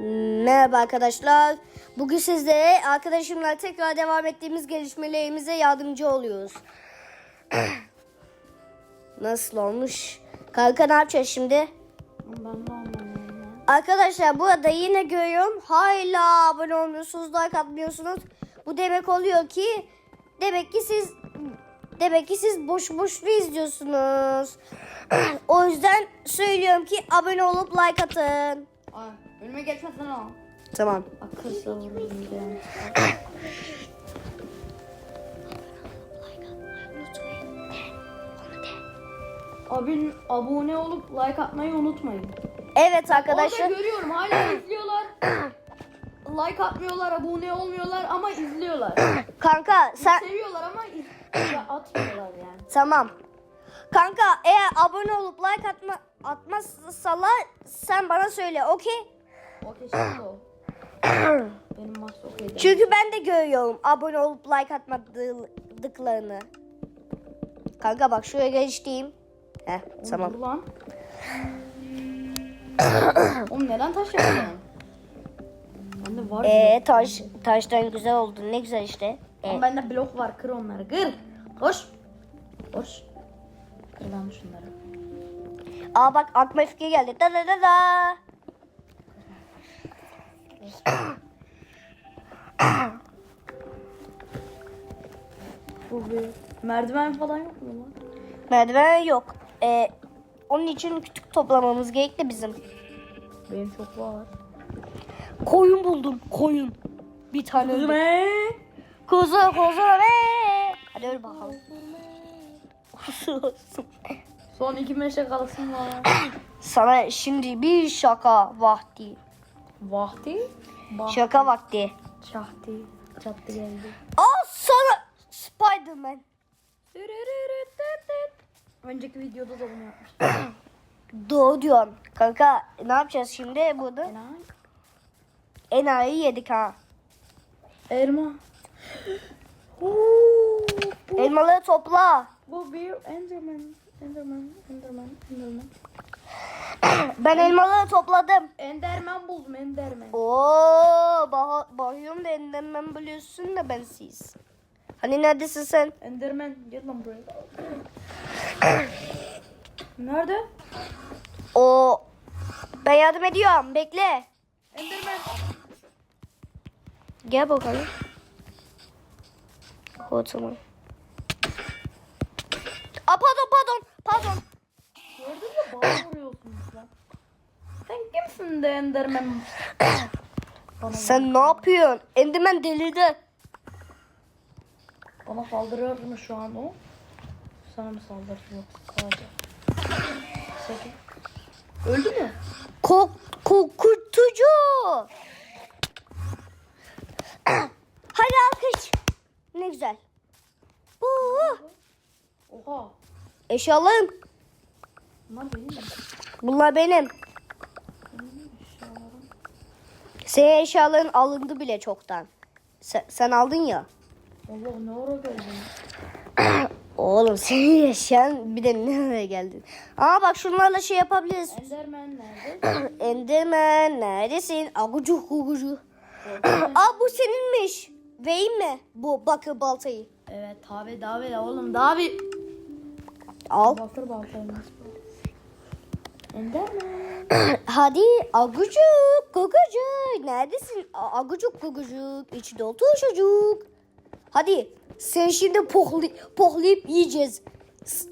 Merhaba arkadaşlar. Bugün sizlere arkadaşımla tekrar devam ettiğimiz gelişmelerimize yardımcı oluyoruz. Nasıl olmuş? Kanka ne yapacağız şimdi? Ben de anlamıyorum ya. Arkadaşlar burada yine görüyorum. Hala abone olmuyorsunuz, like atmıyorsunuz. Bu demek oluyor ki demek ki siz demek ki siz boş boşlu izliyorsunuz. o yüzden söylüyorum ki abone olup like atın. Ay, önüme geçmesen o. Tamam. Akıl savururum diye. Abin abone olup like atmayı unutmayın. Evet Orada arkadaşlar. görüyorum hala izliyorlar. like atmıyorlar, abone olmuyorlar ama izliyorlar. Kanka sen Seviyorlar ama atmıyorlar yani. tamam. Kanka eğer abone olup like atma atmazsalar sen bana söyle okey? O. Benim. Çünkü ben de görüyorum abone olup like atmadıklarını. Kanka bak şuraya geçtiğim. Heh tamam. Dur lan. Oğlum neden taş yapıyorsun? Var Ee blok. taş taştan güzel oldu. Ne güzel işte. Ama bende blok var kır onları kır. Koş. Koş. Kır lan şunları. aa bak aklıma fikir geldi. Da da da da. Bu bir merdiven falan yok mu lan? Merdiven yok. Ee, onun için kütük toplamamız gerekli bizim. Benim çok var. Koyun buldum. Koyun. Bir tane öldü. Ne? Kuzu kuzu ve. Hadi öl bakalım. Kuzu olsun. Son iki meşe kalsın var. Sana şimdi bir şaka vakti. Vakti. Vakti. Şaka vakti. Çahti. Çattı geldi. Al sana Spiderman. Önceki videoda da bunu yapmıştım. Doğru diyorsun. Kanka ne yapacağız şimdi burada? Enayi. Enayi yedik ha. Elma. Oo, bu, Elmaları topla. bu bir Enderman. Enderman. Enderman. Enderman. Ben elmaları topladım. Enderman buldum Enderman. Oo, bah bakıyorum da elinden biliyorsun da ben siz. Hani neredesin sen? Enderman gel lan buraya. Nerede? O ben yardım ediyorum. Bekle. Enderman. Gel bakalım. O tamam. Aa, pardon pardon pardon. Gördün mü? Bana Sen kimsin de Enderman? Sen ne yapıyorsun? Enderman delirdi. bana saldırıyor mu şu an o? Sana mı saldırıyor? Sadece. Sakın. Öldü mü? Kork korkutucu. Hadi alkış. Ne güzel. Bu Oha. eşyalarım. Bunlar benim mi? Bunlar benim. Senin eşyaların alındı bile çoktan. Sen, sen aldın ya. Allah ne ara geldin? Oğlum senin eşyan bir de nereye geldin? Aa bak şunlarla şey yapabiliriz. Enderman nerede? Enderman neredesin? Agucuk gugucu. Aa bu seninmiş. Vereyim mi bu bakır baltayı? evet tabi davi oğlum davi. Al. Bakır. Enderman. Hadi agucuk gugucuk. Neredesin? Agucuk gugucuk. İçi dolu çocuk. Hadi sen şimdi pohli, pohlayıp yiyeceğiz.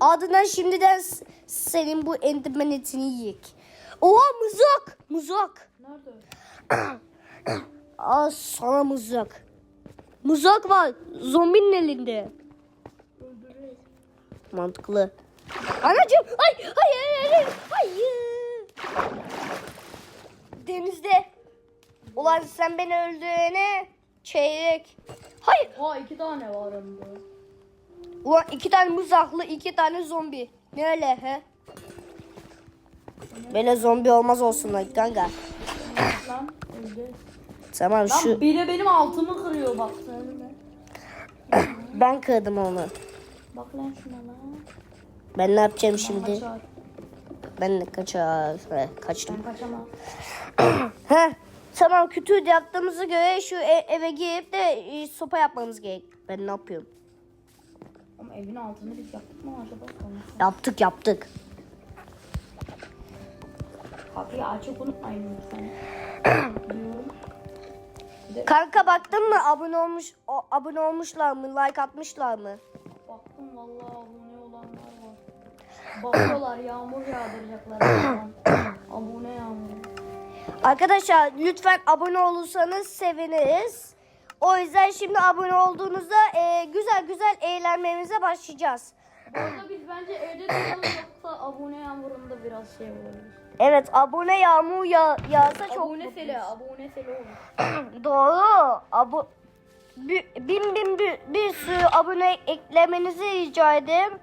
Adından şimdiden senin bu enderman etini yiyek. Oha mızrak. Mızrak. Nerede? Aa sana mızrak. Mızrak var. Zombinin elinde. Mantıklı. Anacığım. Ay hayır hayır hayır. Denizde. Ulan sen beni öldürene çeyrek. Hayır. Oha iki tane var hem de. Ulan iki tane mızraklı iki tane zombi. Ne öyle he? Böyle zombi olmaz olsun kanka. Lan öldü. Tamam Lan şu biri benim altımı kırıyor bak sen de. ben kırdım onu. Bak lan şuna lan. Ben ne yapacağım şimdi? Kaçar. Ben de kaçar. He, kaçtım. Ben kaçamam. Heh Tamam kötü yaptığımıza göre şu e- eve girip de e, sopa yapmamız gerek. Ben ne yapıyorum? Ama evin altını biz yaptık mı acaba? Yaptık yaptık. Kapıyı açıp unutmayın lütfen. De Kanka baktın mı abone olmuş o, abone olmuşlar mı? Like atmışlar mı? baktım vallahi abone olanlar. Bakıyorlar yağmur yağdıracaklar. abone yağmur. Arkadaşlar lütfen abone olursanız seviniriz. O yüzden şimdi abone olduğunuzda e, güzel güzel eğlenmemize başlayacağız. Bu arada biz bence evde duralım abone yağmurunda biraz şey olabilir. Evet abone yağmur ya yağsa çok abone mutluyuz. sele, abone sele olur. Doğru. Abo bin bin bir, bir sürü abone eklemenizi rica ederim.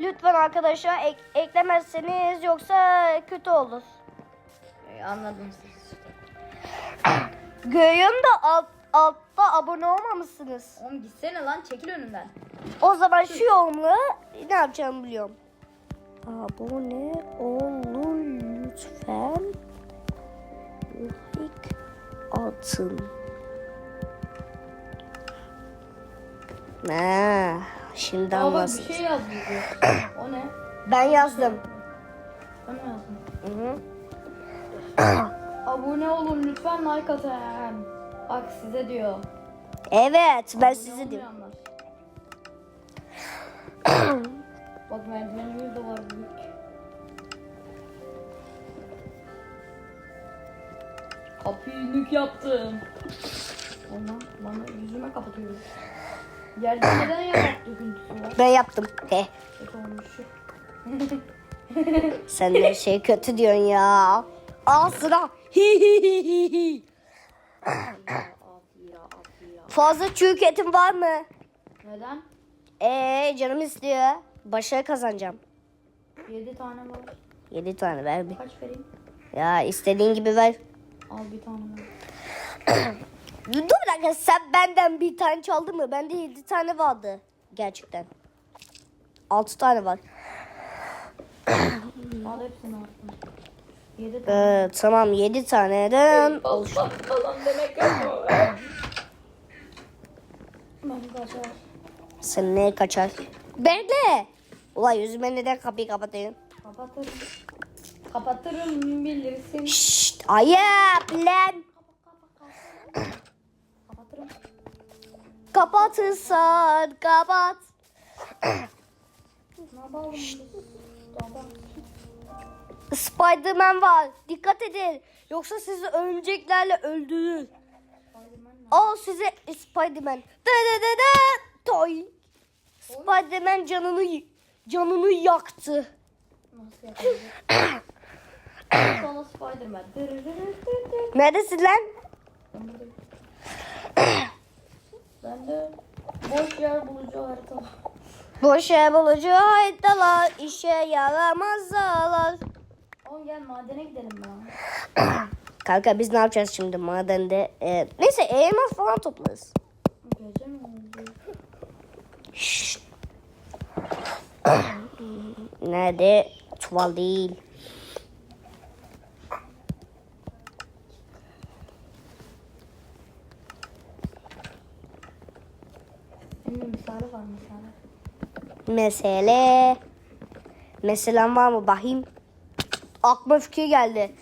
Lütfen arkadaşlar ek- eklemezseniz yoksa kötü olur. Anladım siz. Görüyorum da alt, altta abone olmamışsınız. Oğlum gitsene lan çekil önümden. O zaman şu yorumla ne yapacağımı biliyorum. Abone olun lütfen. Like atın. Ha, şimdi Aa bak bir şey yazıyor. O ne? Ben yazdım. Ben mi yazdım? Hı hı. Abone olun lütfen like atın. Bak size diyor. Evet ben Abone sizi diyorum. Bak merdivenimiz de var büyük. Kapıyı nük yaptım. Ondan bana yüzüme kapatıyorum. Yerde neden döküntüsü var? Ben yaptım. He. Sen de şey kötü diyorsun ya. Al sıra. Fazla çürük etim var mı? Neden? Ee canım istiyor. Başarı kazanacağım. 7 tane var. 7 tane ver bir. Kaç vereyim? Ya istediğin gibi ver. Al bir tane ver. Dur bir dakika sen benden bir tane çaldın mı? Bende 7 tane vardı. Gerçekten. 6 tane var. Al hepsini attım. 7 tane. Ee, tamam 7 taneden Al oluştu. falan demek yok. Ben kaçar. Sen neye kaçar? Bekle. Ulan yüzüme neden kapıyı kapatıyorsun? Kapatırım. Kapatırım bilirsin. Şşt ayıp lan. Kapatırım. Kapatırsan kapat. Spiderman var. Dikkat edin. Yoksa sizi örümceklerle öldürür. Al size Spiderman. Da da da da. Toy. Spiderman canını canını yaktı. Nasıl. Neredesin lan? Ben de boş yer bulucu harita. Boş yer bulucu haritalar işe yaramazlar. Oğlum gel madene gidelim ya. Kanka biz ne yapacağız şimdi madende? Ee, neyse elmas falan toplarız. Gece mi. Nerede? Tuval değil. Misali var misali. Mesele. Meselen var mı? Bakayım. Aklıma fikir geldi.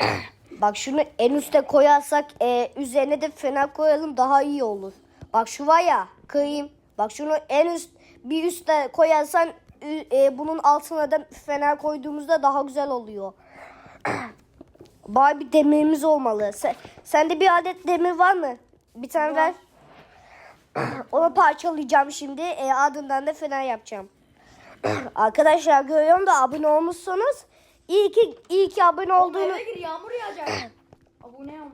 Bak şunu en üste koyarsak e, üzerine de fener koyalım daha iyi olur. Bak şu var ya kırayım. Bak şunu en üst bir üste koyarsan e, bunun altına da fener koyduğumuzda daha güzel oluyor. Bari bir demirimiz olmalı. Sen, sende bir adet demir var mı? Bir tane ver. Onu parçalayacağım şimdi. E, ardından da fener yapacağım. Arkadaşlar görüyorum da abone olmuşsunuz. İyi ki, iyi ki abone olduğunu Eve gir yağmur yağacak. Abone yağmur.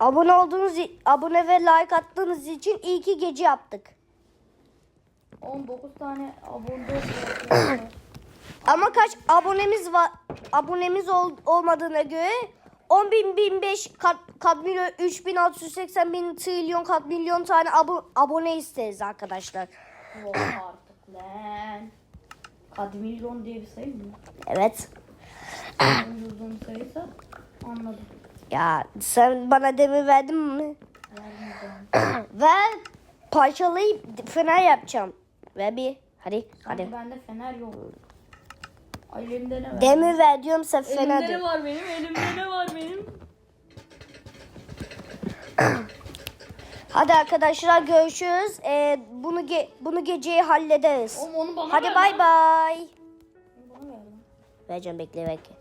abone olduğunuz abone ve like attığınız için iyi ki gece yaptık. 19 tane abone. Ama kaç abonemiz var? Abonemiz ol, olmadığına göre 10 bin, bin beş, kat, kat milyon, 3680 bin trilyon kat milyon tane abo- abone isteriz arkadaşlar. Yok artık lan. Kadmilyon diye bir sayı mı? Evet. Uzun anladım. Ya sen bana demir verdin mi? Verdim ben. Ve parçalayıp fener yapacağım. Ve bir hadi hadi. Hadi. Bende fener yok. Ay elimde ne var? Demir ver diyorum sen fener Elimde de. ne var benim? Elimde ne var benim? Hadi arkadaşlar görüşürüz. Ee, bunu ge- bunu geceyi hallederiz. Oğlum onu bana Hadi ver bay lan. bay. Ver lan. Vereceğim bekle bekle.